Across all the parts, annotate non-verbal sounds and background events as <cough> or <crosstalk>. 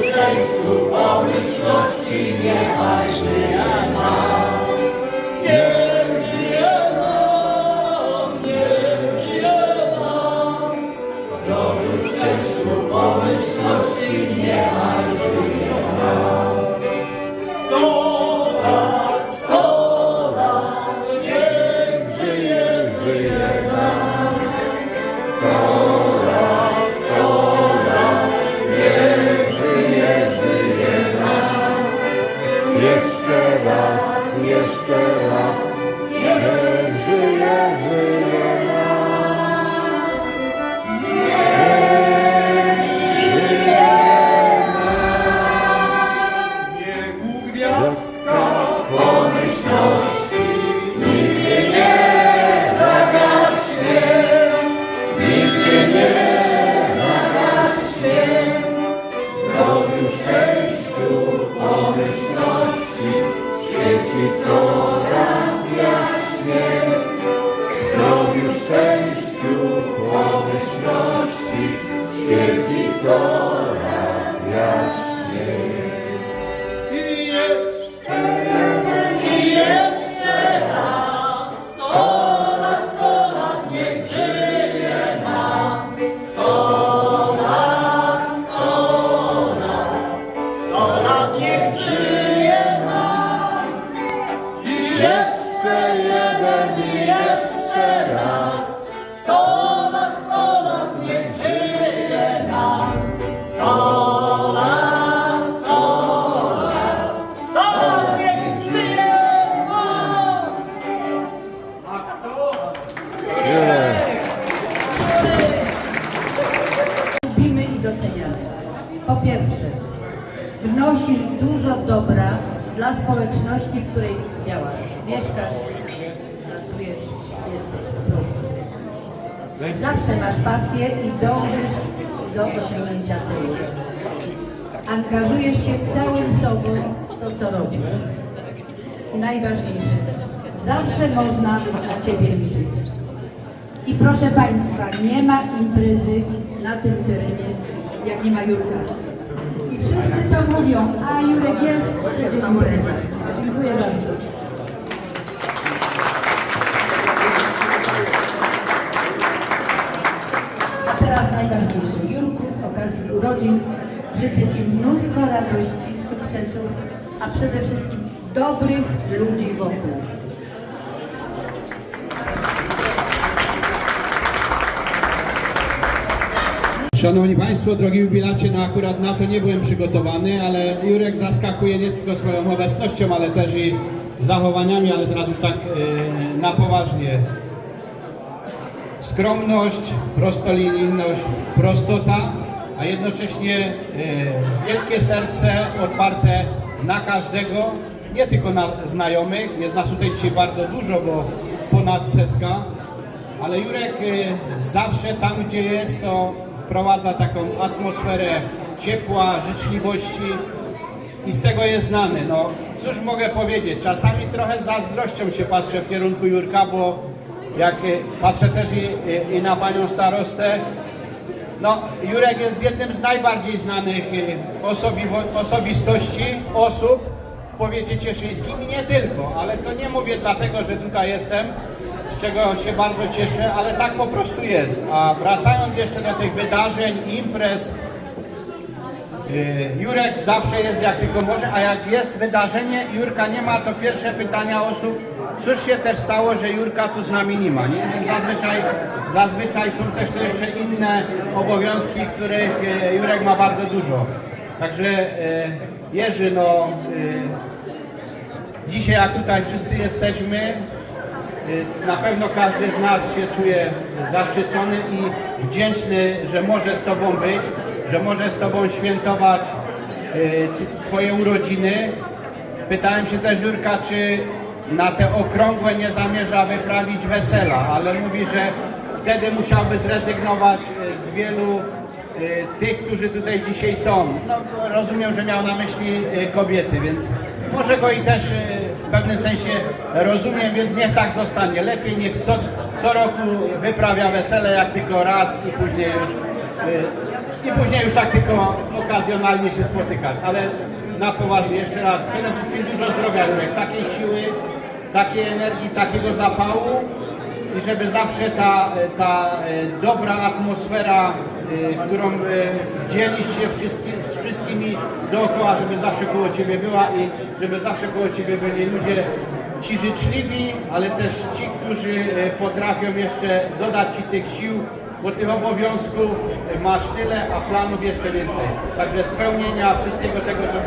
duszeń stóp pomyślności niechaj żyje nam. Jeszcze raz, jeszcze raz, niech żyje, żyje nam. Niech gwiazdka Świeci Sitzung. Jeszcze jeden i jeszcze raz, sto lat, sto lat, niech żyje nam. Sto lat, sto lat, sto lat, niech żyje nam. a kto? lubimy i doceniamy. Po pierwsze, wnosisz dużo dobra dla społeczności, w której działasz. Mieszkasz, pracujesz, jesteś produkcji. Zawsze masz pasję i dążysz do osiągnięcia celu. Angażujesz się całym sobą w to, co robisz. I najważniejsze, zawsze można na Ciebie liczyć. I proszę Państwa, nie ma imprezy na tym terenie, jak nie ma Jurka. I wszyscy to mówią, a Jurek jest, będzie. Dziękuję bardzo. Najważniejsze. Jurku, z okazji urodzin życzę Ci mnóstwo radości, sukcesów, a przede wszystkim dobrych ludzi wokół. Szanowni Państwo, drogi jubilacie, no akurat na to nie byłem przygotowany, ale Jurek zaskakuje nie tylko swoją obecnością, ale też i zachowaniami, ale teraz już tak e, na poważnie. Skromność, prostolinijność, prostota, a jednocześnie e, wielkie serce otwarte na każdego, nie tylko na znajomych. Jest nas tutaj dzisiaj bardzo dużo, bo ponad setka, ale Jurek e, zawsze tam, gdzie jest, to wprowadza taką atmosferę ciepła, życzliwości i z tego jest znany. No, cóż mogę powiedzieć, czasami trochę zazdrością się patrzę w kierunku Jurka, bo jak e, patrzę też i, i, i na panią starostę, no, Jurek jest jednym z najbardziej znanych e, osobi, osobistości, osób w powiecie cieszyńskim i nie tylko, ale to nie mówię dlatego, że tutaj jestem, z czego się bardzo cieszę, ale tak po prostu jest. A wracając jeszcze do tych wydarzeń, imprez, Jurek zawsze jest jak tylko może, a jak jest wydarzenie, Jurka nie ma, to pierwsze pytania osób, cóż się też stało, że Jurka tu z nami nie ma, nie? Zazwyczaj, zazwyczaj są też to jeszcze inne obowiązki, których yy, Jurek ma bardzo dużo. Także yy, Jerzy, no, yy, dzisiaj jak tutaj wszyscy jesteśmy, Na pewno każdy z nas się czuje zaszczycony i wdzięczny, że może z Tobą być, że może z Tobą świętować Twoje urodziny. Pytałem się też Jurka, czy na te okrągłe nie zamierza wyprawić wesela, ale mówi, że wtedy musiałby zrezygnować e, z wielu e, tych, którzy tutaj dzisiaj są. No, rozumiem, że miał na myśli e, kobiety, więc może go i też w pewnym sensie rozumiem, więc niech tak zostanie. Lepiej niech co, co roku wyprawia wesele, jak tylko raz i później już, i później już tak tylko okazjonalnie się spotykać. Ale na poważnie jeszcze raz, przede wszystkim dużo zdrowia, takiej siły, takiej energii, takiego zapału i żeby zawsze ta, ta e, dobra atmosfera, e, którą e, dzielisz się wszystkim, z wszystkimi dookoła, żeby zawsze koło Ciebie była i żeby zawsze koło Ciebie byli ludzie Ci życzliwi, ale też ci, którzy potrafią jeszcze dodać Ci tych sił, bo tych obowiązków masz tyle, a planów jeszcze więcej. Także spełnienia wszystkiego tego, co,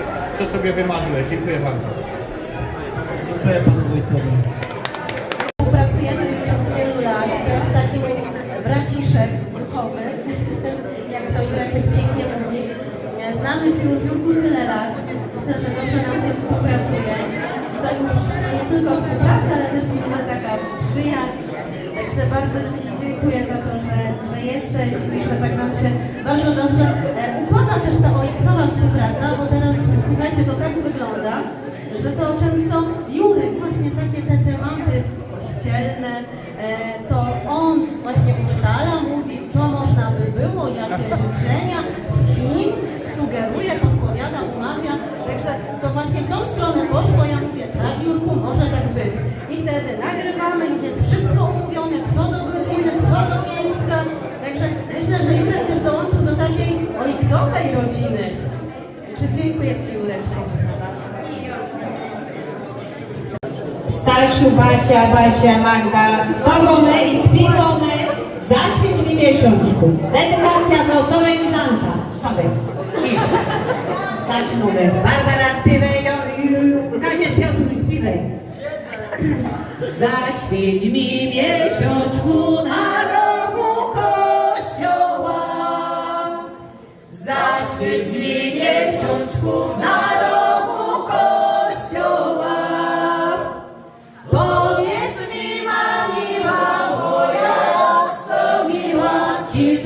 co sobie wymarzyłeś. Dziękuję bardzo. Dziękuję panu wójtowi. Współpracujemy już od wielu lat. To jest taki braciszek duchowy, <laughs> jak to Jureczek pięknie mówi. Znamy się już Jurku tyle lat. Myślę, że dobrze nam się współpracuje. To już nie tylko współpraca, ale też myślę taka przyjaźń. Także bardzo Ci dziękuję za to, że, że jesteś i że tak nam się bardzo dobrze w tą stronę poszło. Ja mówię, tak Jurku, może tak być. I wtedy nagrywamy, już jest wszystko umówione, co do godziny, co do miejsca. Także myślę, że Jurek też dołączył do takiej OX-owej rodziny. Także dziękuję Ci Jureczek. Stasiu, Basia, Basia, Magda, zbawione i spiewone, zaświeć mi miesiączku. Dedykacja do solenizanta. Stawaj. Zacz numer. Barbara śpiewaj, Kaziel Piotr śpiewaj. Zaświeć mi miesiączku na rogu kościoła. Zaświeć mi miesiączku na rogu kościoła. Powiedz mi, ma moja roztomiła, ci